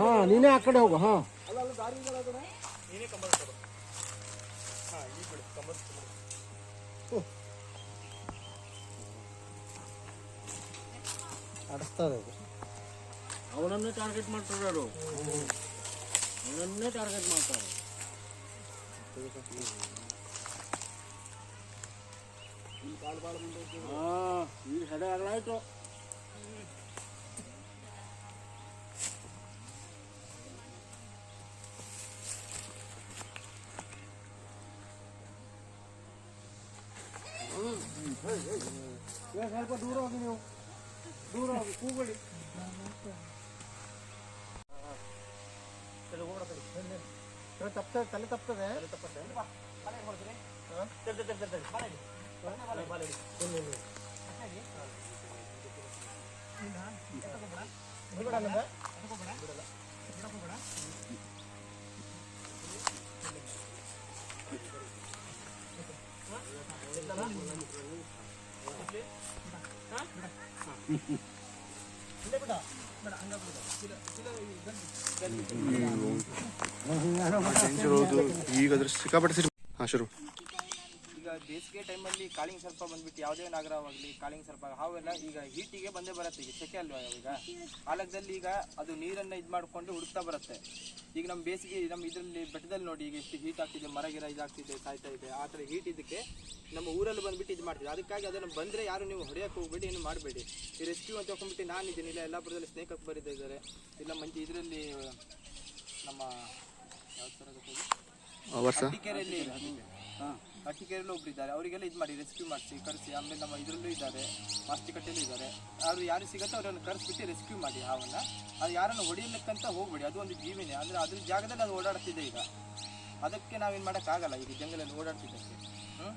ಹಾ ನೀನೇ ಆ ಕಡೆ ಹೋಗು ಹಾ. ಅದು ಅವನನ್ನೇ ಟಾರ್ಗೆಟ್ ಮಾಡ್ತಾರೆ ಅವರು ಅವನನ್ನೇ ಟಾರ್ಗೆಟ್ ಮಾಡ್ತಾರೆ. ಹಾ ಈಗ ಸಡೆ ಆಗಲಾಯ್ತು. ಸ್ವಲ್ಪ ದೂರ ಹೋಗಿ ನೀವು ದೂರ ಹೋಗಿ ಕೂಗಬೇಡಿ ತಪ್ತದೆ ತಲೆ ತಪ್ತದೆ ಡೇಂಜರ್ ಹೌದು ಈಗ ಸಿಕ್ಕಾಪಟ್ಟೆ ಸಿರಿ ಹಾಂ ಶುರು ಈಗ ಬೇಸಿಗೆ ಟೈಮಲ್ಲಿ ಕಾಳಿಂಗ್ ಸರ್ಪ ಬಂದ್ಬಿಟ್ಟು ಯಾವುದೇ ನಾಗರವಾಗಲಿ ಕಾಳಿಂಗ್ ಸರ್ಪ ಹಾವೆಲ್ಲ ಈಗ ಹೀಟಿಗೆ ಬಂದೇ ಬರುತ್ತೆ ಈಗ ಸೆಕೆ ಅಲ್ವಾ ಈಗ? ಕಾಲದಲ್ಲಿ ಈಗ ಅದು ನೀರನ್ನು ಇದು ಮಾಡಿಕೊಂಡು ಹುಡುಕ್ತಾ ಬರುತ್ತೆ. ಈಗ ನಮ್ಮ ಬೇಸಿಗೆ ನಮ್ಮ ಇದರಲ್ಲಿ ಬೆಟ್ಟದಲ್ಲಿ ನೋಡಿ ಈಗ ಎಷ್ಟು ಹೀಟ್ ಆಗ್ತಿದೆ ಮರ ಗಿರ ಇದಾಗ್ತಿದೆ ಸಾಯ್ತಾ ಇದೆ ಆ ಥರ ಹೀಟ್ ಇದಕ್ಕೆ ನಮ್ಮ ಊರಲ್ಲಿ ಬಂದ್ಬಿಟ್ಟು ಇದು ಮಾಡ್ತೀವಿ. ಅದಕ್ಕಾಗಿ ಅದನ್ನು ಬಂದರೆ ಯಾರು ನೀವು ಹೊಡೆಯೋಕೆ ಹೋಗ್ಬಿಟ್ಟು ಏನು ಮಾಡಬೇಡಿ. ಈ ರೆಸ್ಕ್ಯೂ ಅಂತ ಹೋಗ್ಬಿಟ್ಟು ನಾನಿದ್ದೀನಿ ಇಲ್ಲ ಎಲ್ಲಾಪುರದಲ್ಲಿ ಸ್ನೇಕ್ ಅಕ್ಬರ್ ಇದ್ದಾರೆ. ಇಲ್ಲ ಮಂచి ಇದರಲ್ಲಿ ನಮ್ಮ ಯಾವ ಥರ ವರ್ಷ? ಹಟ್ಟಿಕೆರೆಯಲ್ಲಿ ಹಟ್ಟಿಕೆರೆಯಲ್ಲಿ ಒಬ್ರು ಇದ್ದಾರೆ ಅವರಿಗೆಲ್ಲ ಇದು ಮಾಡಿ ರೆಸ್ಕ್ಯೂ ಮಾಡಿಸಿ, ಕರೆಸಿ, ಆಮೇಲೆ ನಮ್ಮ ಇದರಲ್ಲೂ ಇದ್ದಾರೆ, ಮಾಸ್ತಿಕಟ್ಟೆಯಲ್ಲೂ ಇದ್ದಾರೆ. ಅವ್ರು ಯಾರು ಸಿಗತ್ತೋ ಅವರನ್ನು ಕರೆಸ್ಬಿಟ್ಟು ರೆಸ್ಕ್ಯೂ ಮಾಡಿ ಹಾವನ್ನ. ಅದು ಯಾರನ್ನು ಹೊಡಿಲಿಕ್ಕಂತ ಹೋಗ್ಬೇಡಿ. ಅದು ಒಂದು ಜೀವಿನೇ. ಅಂದರೆ ಅದ್ರ ಜಾಗದಲ್ಲಿ ಅದು ಓಡಾಡ್ತಿದೆ ಈಗ. ಅದಕ್ಕೆ ನಾವೇನು ಮಾಡೋಕ್ಕಾಗಲ್ಲ ಈಗ ಜಂಗಲಲ್ಲಿ ಓಡಾಡ್ತಿದ್ದಕ್ಕೆ. ಹ್ಞೂ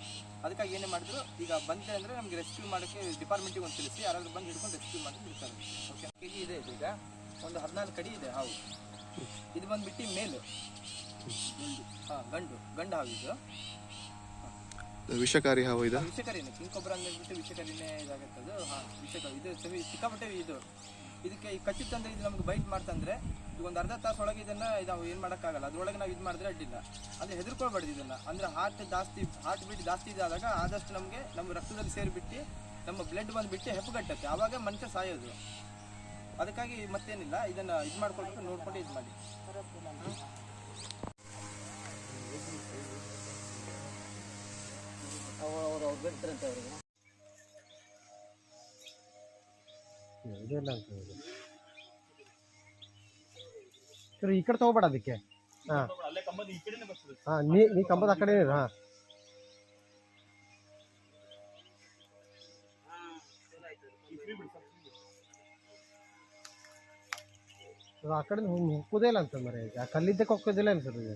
ಅದಕ್ಕಾಗಿ ಏನೇ ಮಾಡಿದ್ರು, ಈಗ ಬಂತೆ ಅಂದರೆ ನಮಗೆ ರೆಸ್ಕ್ಯೂ ಮಾಡೋಕ್ಕೆ ಡಿಪಾರ್ಟ್ಮೆಂಟಿಗೆ ಒಂದು ತಿಳಿಸಿ, ಯಾರಾದರೂ ಬಂದು ಹಿಡ್ಕೊಂಡು ರೆಸ್ಕ್ಯೂ ಮಾಡಿ ಬಿಡ್ತಾರೆ. ಓಕೆ ಕೆ ಜಿ ಇದೆ ಇದು ಈಗ. ಒಂದು ಹದಿನಾಲ್ಕು ಕಡಿ ಇದೆ ಹಾವು. ಇದು ಬಂದುಬಿಟ್ಟು ಮೇಲು. ಹಾಂ, ಗಂಡು. ಗಂಡು ಹಾವು ಇದು. ವಿಷಕಾರಿ ಹಾವು ಇದು. ಅದು ಹಾಂ ಇದು ಸಿಕ್ಕಾಪಟ್ಟೆ ಇದು. ಇದಕ್ಕೆ ಈ ಕಚ್ಚಿತ್ತಂದ್ರೆ ಇದು ನಮ್ಗೆ ಬೈಟ್ ಮಾಡ್ತಂದ್ರೆ ಈಗ ಒಂದು ಅರ್ಧ ತಾಸು ಒಳಗೆ ಇದನ್ನ ನಾವು ಏನು ಮಾಡೋಕ್ಕಾಗಲ್ಲ. ಅದ್ರೊಳಗೆ ನಾವು ಇದು ಮಾಡಿದ್ರೆ ಅಡ್ಡಿಲ್ಲ. ಅಂದ್ರೆ ಹೆದರ್ಕೊಳ್ಬಾರ್ದು ಇದನ್ನ. ಅಂದ್ರೆ ಹಾರ್ಟ್ ಜಾಸ್ತಿ ಹಾರ್ಟ್ ಬೀಟ್ ಜಾಸ್ತಿ ಇದಾದಾಗ ಆದಷ್ಟು ನಮಗೆ ನಮ್ಮ ರಕ್ತದಲ್ಲಿ ಸೇರಿಬಿಟ್ಟು ನಮ್ಮ ಬ್ಲಡ್ ಬಂದುಬಿಟ್ಟು ಹೆಪ್ಪುಗಟ್ಟತ್ತೆ ಆವಾಗ ಮನುಷ್ಯ ಸಾಯೋದು. ಅದಕ್ಕಾಗಿ ಮತ್ತೇನಿಲ್ಲ. ಇದನ್ನ ಇದು ಮಾಡ್ಕೊಳ್ಬೇಕು, ನೋಡ್ಕೊಂಡು ಇದು ಮಾಡಿ. ಬಿಡ್ತಾರಂತೆ ಅವ್ರಿಗೆ ಇದೆಲ್ಲ ಅಂತ ಹೇಳಿ. ಸರಿ ಈ ಕಡೆ ತಗೋಬೇಡ ಅದಕ್ಕೆ ಹಾ ಹಾ ನೀ ನೀ ಕಂಬದ ಆ ಕಡೆ ಇರು, ಹಾ ಅದು ಆ ಕಡೆ ಹೊಕ್ಕುದೇ ಇಲ್ಲ ಅಂತ ಮರೆ ಆ ಕಲ್ಲಿದ್ದಕ್ಕೆ ಹೊಕ್ಕೋದಿಲ್ಲ ಅನ್ಸುತ್ತೆ